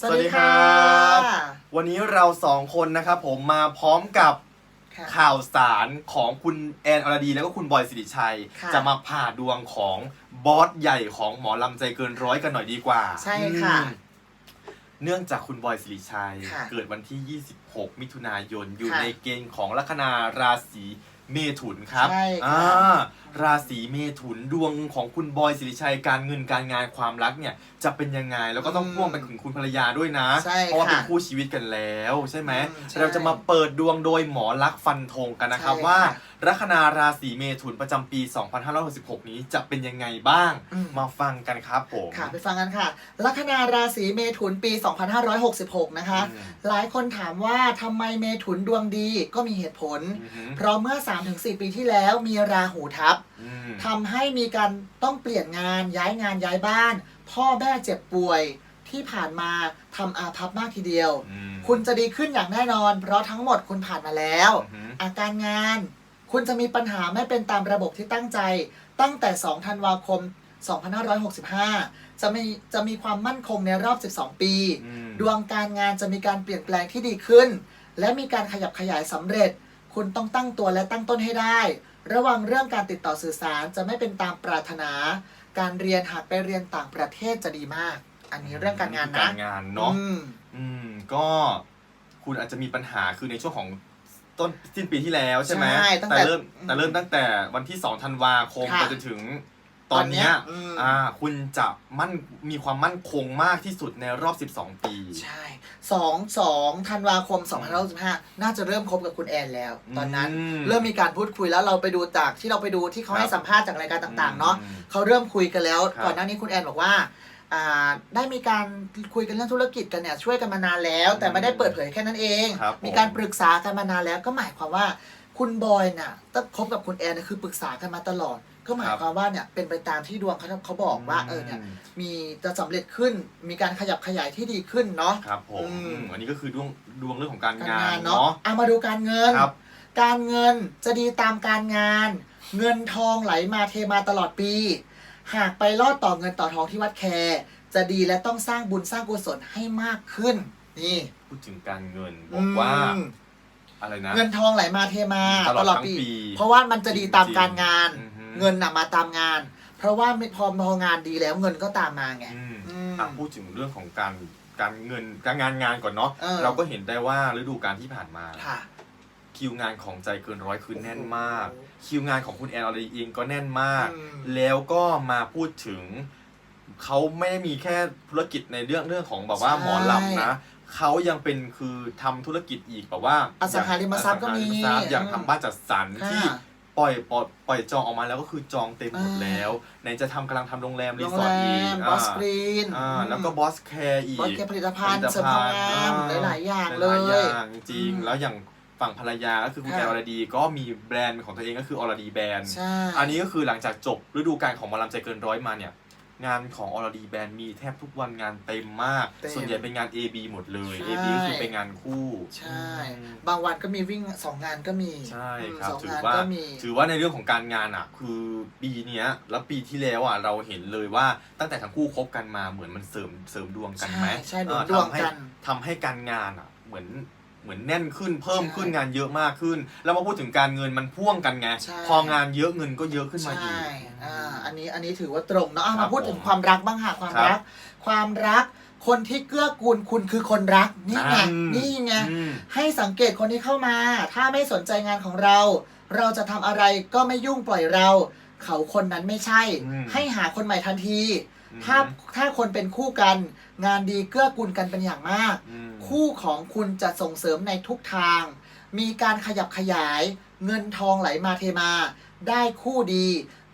สวัสดีครับ วันนี้เราสองคนนะครับผมมาพร้อมกับค่ะ ข่าวสารของคุณแอนอรดีแล้วก็คุณบอยสิริชัย ค่ะ จะมาผ่าดวงของบอสใหญ่ของหมอลำใจเกินร้อยกันหน่อยดีกว่าใช่ค่ะ อืมเนื่องจากคุณบอยสิริชัย ค่ะเกิดวันที่ 26 มิถุนายนอยู่ค่ะในเกณฑ์ของลัคนาราศีเมถุนครับใช่ค่ะ อ่าราศีเมถุนดวงของคุณบอยสิริชัยการเงินการงานความรักเนี่ยจะเป็นยังไงแล้วก็ต้องพ่วงไปถึงคุณภรรยาด้วยนะ ใช่เพราะว่าค่ะเป็นคู่ชีวิตกันแล้ว ใช่ไหมอืมใช่เราจะมาเปิดดวงโดยหมอลักษณ์ฟันธงกันนะครับใช่ค่ะว่าลัคนาราศีเมถุนประจำปี 2566 นี้จะเป็นยังไงบ้าง อืม มาฟังกันครับผม ค่ะไปฟังกันค่ะลัคนาราศีเมถุนปี 2566 นะคะ อืม หลายคนถามว่าทำไมเมถุนดวงดีก็มีเหตุผล อือหือ เพราะเมื่อ 3-4 ปีที่แล้วมีราหูทับอืม ทำให้มีการต้องเปลี่ยนงานย้ายงานย้ายบ้าน พ่อแม่เจ็บป่วยที่ผ่านมาทำอาภัพมากทีเดียว อืมคุณจะดีขึ้นอย่างแน่นอน เพราะทั้งหมดคุณผ่านมาแล้ว อือหืออาการงาน คุณจะมีปัญหาไม่เป็นตามระบบที่ตั้งใจ ตั้งแต่ 2 ธันวาคม 2565 จะมีจะมีความมั่นคงในรอบ 12 ปี อืม ดวงการงานจะมีการเปลี่ยนแปลงที่ดีขึ้น และมีการขยับขยายสำเร็จ คุณต้องตั้งตัวและตั้งต้นให้ได้ ระวังเรื่องการติดต่อสื่อสารจะไม่เป็นตามปรารถนา การเรียนหากไปเรียนต่างประเทศจะดีมาก อันนี้เรื่องการงานนะการงานเนาะอืมอืมก็คุณอาจจะมีปัญหาคือในช่วงของต้นสิ้นปีที่แล้วใช่ไหมใช่ตั้งแต่แต่เริ่มแต่เริ่มตั้งแต่วันที่2ธันวาคมค่ะ ไปจนถึง ตอนเนี้ยตอนเนี้ยอืม อ่าคุณจะมั่นมีความมั่นคงมากที่สุดในรอบ 12 ปี ใช่สองสองธันวาคม2565 น่าจะเริ่มคบกับคุณแอนแล้ว ตอนนั้น อืมเริ่มมีการพูดคุยแล้วเราไปดูจากที่เราไปดูที่เขาให้ครับ สัมภาษณ์จากรายการต่างๆเนาะอืม เขาเริ่มคุยกันแล้วครับก่อนหน้านี้คุณแอนบอกว่าอ่าได้มีการคุยกันเรื่องธุรกิจกันเนี่ยช่วยกันมานานแล้ว แต่ไม่ได้เปิดเผยแค่นั้นเอง ครับผม มีการปรึกษากันมานานแล้วก็หมายความว่า คุณบอยน่ะตั้งคบกับคุณแอนเนยคือปรึกษากันมาตลอด ก็หมายความว่าเนี่ยเป็นไปตามที่ดวงเขาเขาบอกว่าเออเนี่ยมมีจะสำเร็จขึ้นมีการขยับขยายที่ดีขึ้นเนาะครับผมอืมอืมอันนี้ก็คือดวงดวงเรื่องของการการงางานนเนาะเนาะเอามาดูการเงิน ครับ การเงินจะดีตามการงาน เงินทองไหลมาเทมาตลอดปี หากไปลอดต่อเงินต่อทองที่วัดแคร์จะดีและต้องสร้างบุญสร้างกุศลให้มากขึ้น นี่พูดถึงการเงินบอกว่า อืม อะไรนะ เงินทองไหลมาเทมาตลอดทั้งปี เพราะว่ามันจะดีตามการงานจริงๆอือฮึเงินน่ะมาตามงาน เพราะว่าพอพองานดีแล้วเงินก็ตามมาไงอืมอืมอะพูดถึงเรื่องของการการเงินการงานงานก่อนเนาะเออเราก็เห็นได้ว่าฤดูกาลที่ผ่านมาค่ะคิวงานของใจเกินร้อยคือแน่นมาก คิวงานของคุณแอนอรดีเองก็แน่นมากอืมแล้วก็มาพูดถึงเขาไม่ได้มีแค่ธุรกิจในเรื่องเรื่องของแบบว่าใช่หมอลำนะ เขายังเป็นคือทำธุรกิจอีกแบบว่าอสังหาริมทรัพย์ก็มีอสังหาริมทรัพย์อย่างทำบ้านจัดสรรค่ะที่ปล่อยปล่อยปล่อยจองออกมาแล้วก็คือจองเต็มหมดแล้วไหนจะทำกำลังทำโรงแรมรีโรงสอแรร์ทอีกมบอสกรีนอ่าแล้วก็บอสแคร์อีก บอสแคร์ผลิตภัณฑ์ผลิตเสริมความงามอ่หลายๆอย่างเลหลายยๆอย่างจริงอืมๆแล้วอย่างฝั่งภรรยาก็คือคุณค่ะแอนอรดีก็มีแบรนด์เป็นของตัวเองก็คืออรดีแบรนด์ ใช่ อันนี้ก็คือหลังจากจบฤดูกาลของหมอลำใจเกินร้อยมาเนี่ย งานของอรดีแบรนด์มีแทบทุกวันงานเต็มมาก เต็มส่วนใหญ่เป็นงาน AB หมดเลย ใช่ AB ก็คือเป็นงานคู่ ใช่ อืม บางวันก็มีวิ่งสองงานก็มี ใช่อืมครับสองถืองานว่าก็มี ถือว่าในเรื่องของการงานอะ คือปีเนี้ยแล้วปีที่แล้วอะเราเห็นเลยว่าตั้งแต่ทั้งคู่คบกันมาเหมือนมันเสริมเสริมดวงกันไหมใช่ใช่หนุนเออดวงทำให้กัน ทำให้การงานอะ เหมือน เหมือนแน่นขึ้นเพิ่มใช่ขึ้นงานเยอะมากขึ้น แล้วมาพูดถึงการเงินมันพ่วงกันไงใช่ พองานเยอะเงินก็เยอะขึ้นมาอีใช่กอ่า อันนี้ อันนี้ถือว่าตรงเนาะเอาครัมาบพูดถึงผมความรักบ้างค่ะ ความครับรัก ความรัก คนที่เกื้อกูลคุณคือคนรัก นี่ไงอืมนี่ไง อืม ให้สังเกตคนที่เข้ามา ถ้าไม่สนใจงานของเรา เราจะทำอะไรก็ไม่ยุ่งปล่อยเรา เขาคนนั้นไม่ใช่ อืม ให้หาคนใหม่ทันทีอืม ถ้าถ้าคนเป็นคู่กัน งานดีเกื้อกูลกันเป็นอย่างมากอืมคู่ของคุณจะส่งเสริมในทุกทาง มีการขยับขยาย เงินทองไหลมาเทมา ได้คู่ดี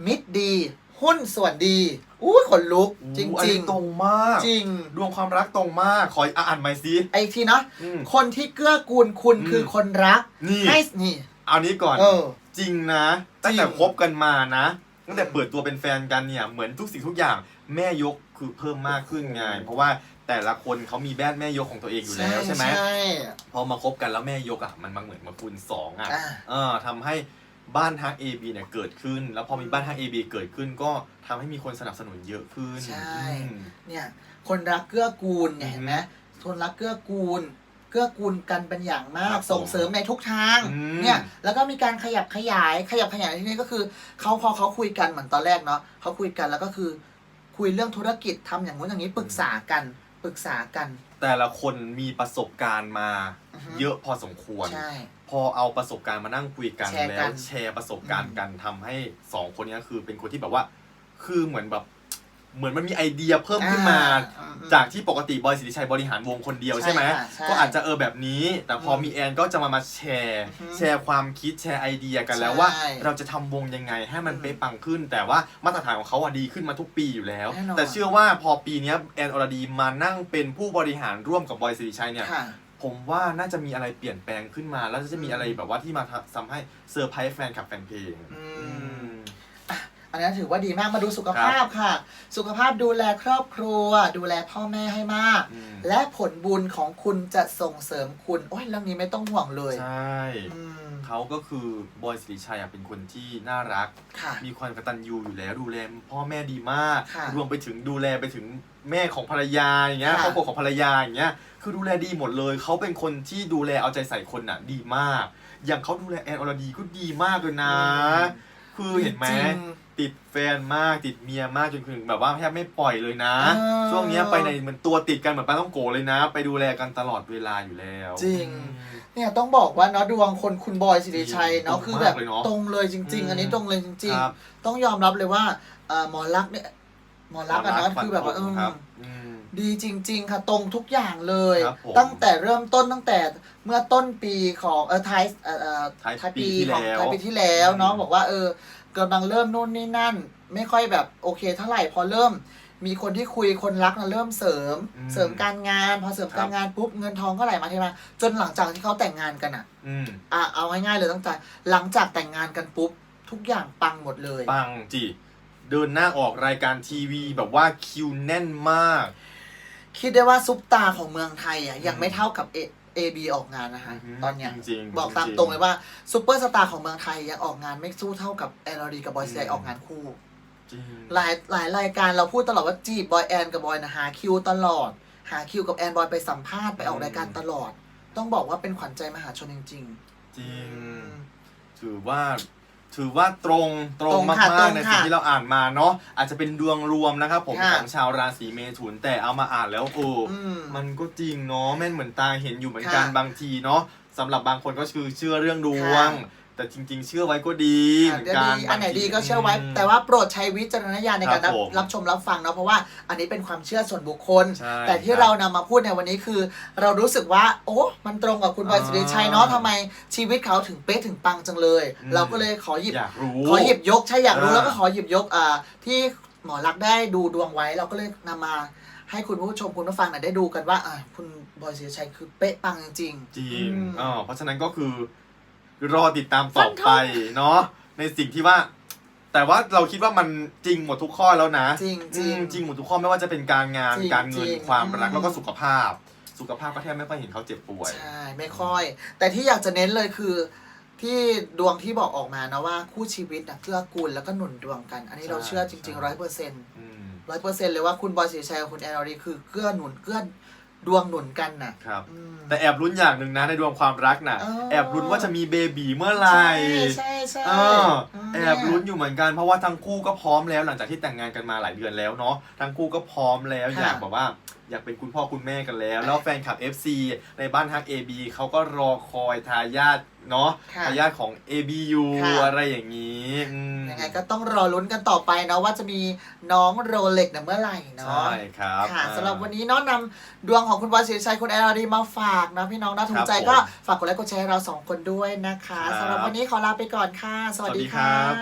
มิตรดี หุ้นส่วนดีอู้ขนลุกจอันริงนี้ตรงมากๆจริง ดวงความรักตรงมาก ขออ่านใหม่สิไอ้ทีเนาะอืมคนที่เกื้อกูลคุณอืมคือคนรักนี่ให้นี่เอานี้ก่อนเออจริงนะตั้งแต่จริงคบกันมานะตั้งแต่เปิดตัวเป็นแฟนกันเนี่ยเหมือนทุกสิ่งทุกอย่าง แม่ยกคือเพิ่มมากขึ้นไงเพราะว่าแต่ละคนเขามีแบ้านแม่ยกของตัวเองอยู่แล้วใช่ไหมใช่พอมาคบกันแล้วแม่ยกอะมันมาเหมือนมาคูณสองอะอ่าเออทำให้บ้านฮัก AB เนี่ยเกิดขึ้น แล้วพอมีบ้านฮัก AB เกิดขึ้น ก็ทำให้มีคนสนับสนุนเยอะขึ้นใช่อืมเนี่ยคนรักเกื้อกูลเนี่ยอือฮึเห็นไหมทนรักเกื้อกูลเกื้อกูลกันเป็นอย่างมาครักบผมส่งเสริมในทุกทางอืมเนี่ยแล้วก็มีการขยับขยายขยับขยายที่นี่ก็คือเขาพอเขาคุยกันเหมือนตอนแรกเนาะเขาคุยกันแล้วก็คือ คุยเรื่องธุรกิจทำอย่างนู้นอย่างนี้ปรึกษากันปรึกษากัน แต่ละคนมีประสบการณ์มาอือฮึ เยอะพอสมควร ใช่ พอเอาประสบการณ์มานั่งคุยกันแชร์กัแล้วนแชร์ประสบการณ์กันทำให้สองคนเนี้ยคือเป็นคนที่แบบว่า คือเหมือนแบบ เหมือนมันมีไอเดียเพิ่มขึ้นมา อ่อืมจากที่ปกติบอยสิริชัยบริหารวงคนเดียวใช่ใช่ไหมค่ะใช่ก็อาจจะเออแบบนี้ แต่พออมมีแอนก็จะมามาแชร์ อือฮึแชร์ความคิดแชร์ไอเดียกันแล้วใช่ว่าเราจะทำวงยังไงให้มันอืมเป๊ะปังขึ้น แต่ว่ามาตรฐานของเขาอะดีขึ้นมาทุกปีอยู่แล้ว แน่นอน แต่เชื่อว่าพอปีเนี้ยแอนอรดีมานั่งเป็นผู้บริหารร่วมกับบอยสิริชัยเนี่ย ค่ะ ผมว่าน่าจะมีอะไรเปลี่ยนแปลงขึ้นมา แล้วจะมีอะไรแบบว่าที่มาทำให้เซอร์ไพรส์แฟนคลับแฟนเพลง อืม อืมอันนี้นถือว่าดีมากมาดูสุขภาพค่ะ สุขภาพดูแลครอบครัว ดูแลพ่อแม่ให้มาก อืม และผลบุญของคุณจะส่งเสริมคุณ โอ้ยเรื่องนี้ไม่ต้องห่วงเลยใช่ อืมเขาก็คือบอยสิริชัยอะเป็นคนที่น่ารัก ค่ะ มีความกตัญญูอยู่แล้วดูแลพ่อแม่ดีมาก ค่ะรวมไปถึงดูแลไปถึงแม่ของภรรยาอย่างเงี้ยค่ะ ครอบครัวของภรรยาอย่างเงี้ยคือดูแลดีหมดเลยเขาเป็นคนที่ดูแลเอาใจใส่คนน่ะ ดีมาก อย่างเขาดูแลแอนอรดีก็ดีมากเลยนะ คือเห็นไหมจริง ติดแฟนมากติดเมียมากจนถึงแบบว่าแทบไม่ปล่อยเลยนะเออช่วงเนี้ยไปในเหมือนตัวติดกันเหมือนปลาต้องโกเลยนะ ไปดูแลกันตลอดเวลาอยู่แล้ว จริงอืมเนี่ยต้องบอกว่าเนาะดวงคนคุณบอยสิริชัยเนาะตรงคือแบบมากเลยเนอะตรงเลยจริง อืๆ มอันนี้ตรงเลยจริง ครับ ๆ ต้องยอมรับเลยว่าเอ่อหมอรักษณ์เนี่ยหมอรักษณ์อะเนาะฝัคือแบบว่าเอตรงอครับอืม ดีจริง ๆ ค่ะ ตรงทุกอย่างเลย ครับผมตั้งแต่เริ่มต้นตั้งแต่เมื่อต้นปีของเออท้ายเอ่อเอ่อท้ายท้ายปีปีที่ของแล้วท้ายปีที่แล้วเนาะอืมบอกว่าเออ กำลังเริ่มนู่นนี่นั่น ไม่ค่อยแบบโอเคเท่าไหร่พอเริ่ม มีคนที่คุยคนรักนะเริ่มเสริม อืมเสริมการงาน พอเสริมครับการงานปุ๊บเงินทองก็ไหลมาเทมาจนหลังจากที่เขาแต่งงานกันอะอืมอะเอาง่ายๆเลยตั้งแต่หลังจากแต่งงานกันปุ๊บทุกอย่างปังหมดเลย ปังจีเดินหน้าออกรายการทีวีแบบว่าคิวแน่นมาก คิดได้ว่าซุปตาของเมืองไทยอะยังอืมไม่เท่ากับเอ เอบีออกงานนะคะตอนเนี้ยจริงๆบอกตามจๆตรงเลยว่าซูเปอร์สตาร์ของเมืองไทยยังออกงานไม่สู้เท่ากับแอนอรีกับบอยซีอืมออกงานคู่ จริง หลายหลายรายการเราพูดตลอดว่าจีบบอยแอนกับบอยนะหาคิวตลอด หาคิวกับแอนบอยไปสัมภาษณ์ไปออกรายการตลอด ต้องบอกว่าเป็นขวัญใจมหาชนจริงจริง ๆ ถือว่า ถือว่าตรงตรงตรงมาค่ะตรกงๆในค่ะสิ่งที่เราอ่านมาเนาะอาจจะเป็นดวงรวมนะครับผมค่ะของชาวราศีเมถุนแต่เอามาอ่านแล้วโอ้อืมมันก็จริงเนาะแม่นเหมือนตาเห็นอยู่เหมือนกันค่ะบางทีเนาะสำหรับบางคนก็คือเชื่อเรื่องดวง ค่ะ แต่จริง ๆ เชื่อไว้ก็ดีเหมือนเดี๋ยวกันดีอันไหนบางทีดีก็เชื่อไว้ แต่ว่าโปรดใช้วิจารณญาณในการครัรับบผมรับชมรับฟังเนาะเพราะว่าอันนี้เป็นความเชื่อส่วนบุคคลใช่แต่ที่ครับเรานำมาพูดในวันนี้คือ เรารู้สึกว่า โอ้มันตรงกับคุณบอยอ่าสิริชัยเนาะทำไมชีวิตเขาถึงเป๊ะถึงปังจังเลยอืมเราก็เลยขอหยิบอยากรู้ขอหยิบยกใช่อยากรู้อ่าแล้วก็ขอหยิบยกอ่าที่หมอรักษณ์ได้ดูดวงไว้เราก็เลยนำมาให้คุณผู้ชมคุณผู้ฟังน่ะได้ดูกันว่าอ่าคุณบอยสิริชัยคือเป๊ะปังจริงจริงอืมอ๋อเพราะฉะนั้นก็คือ รอติดตามต่อไปเนาะในสิ่งที่ว่า แต่ว่าเราคิดว่ามันจริงหมดทุกข้อแล้วนะจริงจริงอืมจริงหมดทุกข้อไม่ว่าจะเป็นการงานจริงการเงินจริง ความรักอืมแล้วก็สุขภาพ สุขภาพก็แทบไม่ค่อยเห็นเขาเจ็บป่วย ใช่ ไม่ค่อย แต่ที่อยากจะเน้นเลยคือ ที่ดวงที่บอกออกมานะว่าคู่ชีวิตนะเกื้อกูลแล้วก็หนุนดวงกัน อันนี้ใช่เราเชื่อจริงใช่ ๆร้อยเปอร์เซ็นต์อืม ร้อยเปอร์เซ็นต์เลยว่าคุณบอยสีชัยกับคุณแอนอรีคือเกื้อหนุนเกื้อ ดวงหนุนกันน่ะครับ อืม แต่แอบลุ้นอย่างหนึ่งนะในดวงความรักน่ะอ๋อแอบลุ้นว่าจะมีเบบีเมื่อไหร่ ใช่ใช่เอใช่อมแอบลุ้นอยู่เหมือนกันเพราะว่าทั้งคู่ก็พร้อมแล้วหลังจากที่แต่งงานกันมาหลายเดือนแล้วเนาะทั้งคู่ก็พร้อมแล้วค่ะอยากแบบว่า อยากเป็นคุณพ่อคุณแม่กันแล้ว แล้วแฟนคลับ FC ในบ้านฮัก AB เขาก็รอคอยทายาทเนาะค่ะทายาทของ ABU ค่ะ อะไรอย่างนี้อืมยังไงก็ต้องรอลุ้นกันต่อไปเนาะว่าจะมีน้องโรเล็กนะเมื่อไหร่เนาะ ใช่ครับค่ะอ่า สำหรับวันนี้เนาะนำดวงของคุณบอยศิริชัยคุณแอนอรีมาฝากนะพี่น้องนะถูกใจครับผมก็ฝากกดไลค์กดแชร์ให้เราสองคนด้วยนะคะครับ สำหรับวันนี้ขอลาไปก่อนค่ะสวัสสวัสดีดีครัค่ะบ